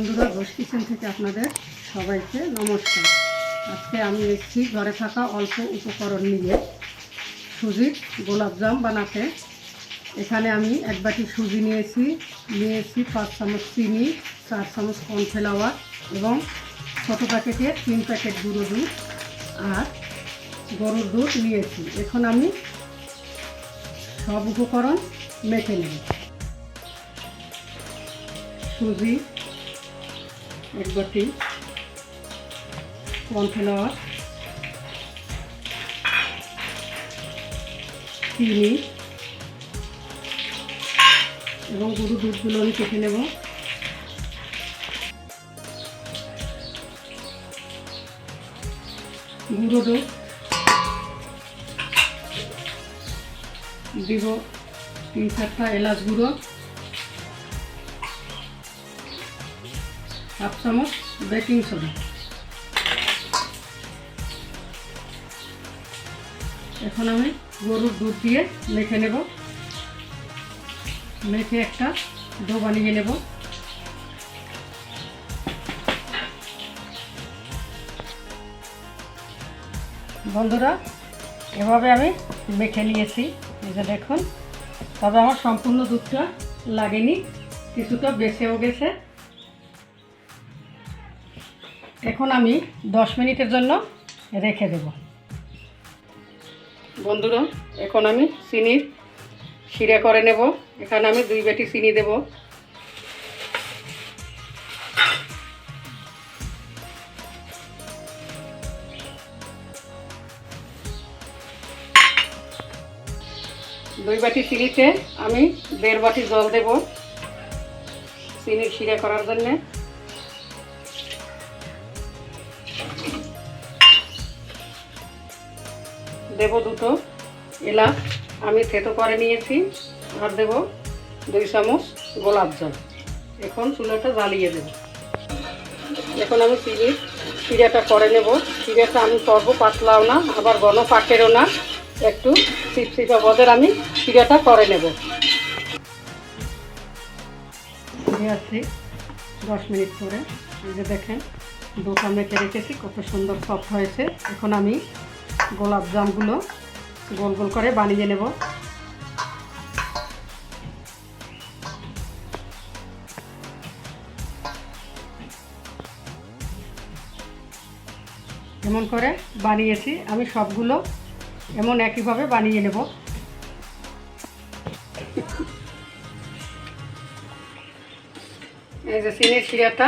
বন্ধুরা ঘোষ কিচেন থেকে আপনাদের সবাইকে নমস্কার। আজকে আমি এসেছি ঘরে থাকা অল্প উপকরণ নিয়ে। সুজির গোলাপজাম বানাতে। এখানে আমি এক বাটি সুজি নিয়েছি। নিয়েছি পাঁচ চামচ চিনি, চার চামচ কর্নফ্লাওয়ার এবং ছোটো প্যাকেটে তিন প্যাকেট গুঁড়ো দুধ আর গরুর দুধ নিয়েছি। এখন আমি সব উপকরণ মেখে নেব। সুজি এক বাটি কর্নফ্লাওয়ার চিনি, এবং গরু দুধগুলো আমি কেটে নেব। গুঁড়ো দুধ দিব তিন চারটা এলাচ গুঁড়ো। হাফ চামচ বেকিং সোডা এখন আমি গরুর দুধ দিয়ে মেখে নেব। মেখে একটা ডো বানিয়ে নেব। বন্ধুরা, এভাবে আমি মেখে নিয়েছি। এই দেখুন, তবে আমার সম্পূর্ণ দুধটা লাগেনি, কিছুটা বেঁচেও গেছে। এখন আমি দশ মিনিটের জন্য রেখে দেব। বন্ধুরা, এখন আমি চিনির শিরা করে নেব। এখানে আমি দুই বাটি চিনি দেব। দুই বাটি চিনিতে আমি দেড় বাটি জল দেব। চিনির শিরা করার জন্যে। দেব দুটো। এলাচ আমি থেতো করে নিয়েছি, আর দেব দুই চামচ গোলাপ জল। এখন চুলাটা জ্বালিয়ে দেব। এখন আমি চিনির চিড়াটা করে নেব। চিড়াটা আমি করব পাতলাও না, আবার ঘন পাকেরও না। একটু চিপচিপা বদের আমি চিড়াটা করে নেব। আসছি দশ মিনিট পরে। এই যে দেখেন মেখে রেখেছি, কত সুন্দর সফট হয়েছে। এখন আমি গোলাপ জামগুলো গোল গোল করে বানিয়ে নেব। এমন করে বানিয়েছি, আমি সবগুলো এমন একইভাবে বানিয়ে নেব। এই যে চিনির শিরাটা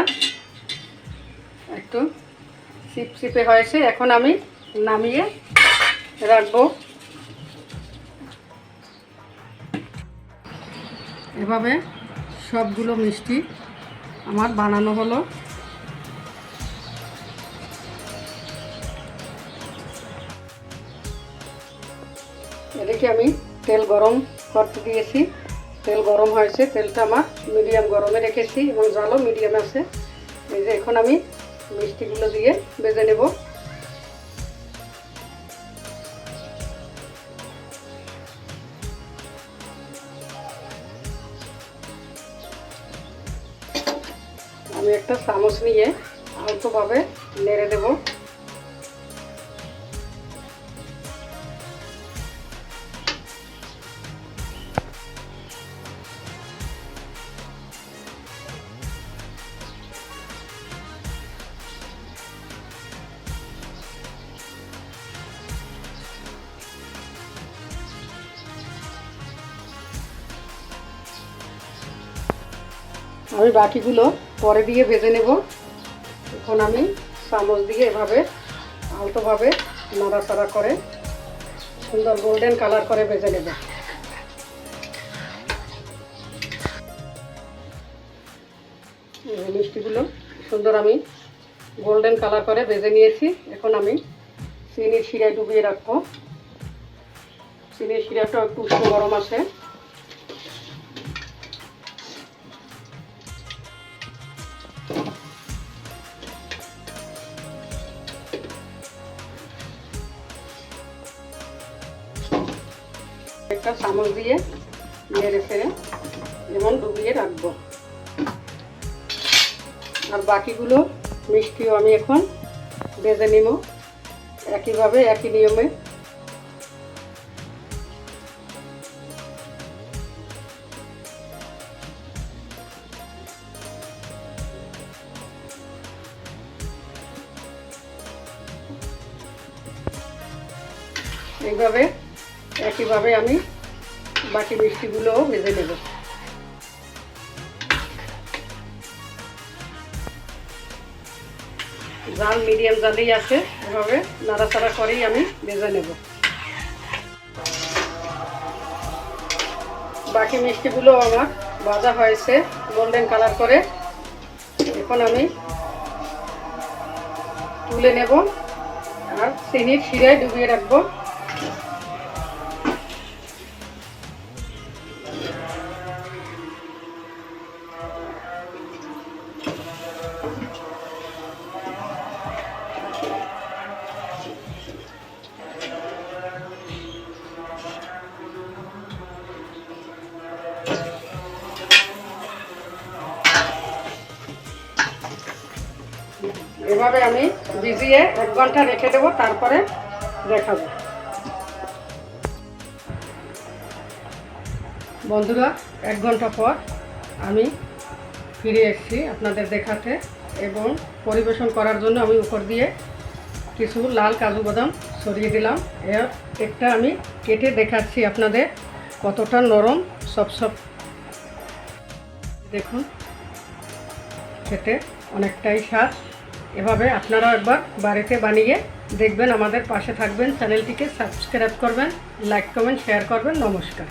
একটু চিপচিপে হয়েছে, এখন আমি নামিয়ে রাখব। এভাবে সবগুলো মিষ্টি আমার বানানো হলো। এদিকে আমি তেল গরম করতে দিয়েছি। তেল গরম হয়েছে, তেলটা আমার মিডিয়াম গরমে রেখেছি এবং জলও মিডিয়াম আছে। এই যে এখন আমি মিষ্টিগুলো দিয়ে বেজে নেব। আমি একটা চামচ নিয়ে অল্পভাবে নেড়ে দেব। আমি বাকিগুলো পরে দিয়ে ভেজে নেব। এখন আমি চামচ দিয়ে এভাবে আলতোভাবে নাড়াচাড়া করে সুন্দর গোল্ডেন কালার করে ভেজে নেব। মিষ্টিগুলো সুন্দর আমি গোল্ডেন কালার করে ভেজে নিয়েছি। এখন আমি চিনির শিরায় ডুবিয়ে রাখব। চিনির শিরাটা একটু উষ্ণ গরম আছে। একটা চামচ দিয়ে নেড়ে ফেড়ে যেমন ডুবিয়ে রাখব। আর বাকিগুলো মিষ্টিও আমি এখন বেজে নিব। একইভাবে, একই নিয়মে। এইভাবে একইভাবে আমি বাকি মিষ্টিগুলোও ভেজে নেব। জাল মিডিয়াম জালেই আছে, এভাবে নাড়াচাড়া করেই আমি ভেজে নেব। বাকি মিষ্টিগুলো আমার ভাজা হয়েছে গোল্ডেন কালার করে। এখন আমি তুলে নেব আর চিনির শিরায় ডুবিয়ে রাখব। এভাবে আমি ভিজিয়ে এক ঘণ্টা রেখে দেবো, তারপরে দেখাবো। বন্ধুরা, এক ঘণ্টা পর আমি ফিরে এসেছি আপনাদের দেখাতে এবং পরিবেশন করার জন্য আমি উপর দিয়ে কিছু লাল কাজু বাদাম সরিয়ে দিলাম। এর একটা আমি কেটে দেখাচ্ছি আপনাদের কতটা নরম, সব সব। দেখুন, খেতে অনেকটাই স্বাদ। এভাবে আপনারা একবার বাড়িতে বানিয়ে দেখবেন, আমাদের পাশে থাকবেন, চ্যানেলটিকে সাবস্ক্রাইব করবেন, লাইক, কমেন্ট, শেয়ার করবেন। নমস্কার।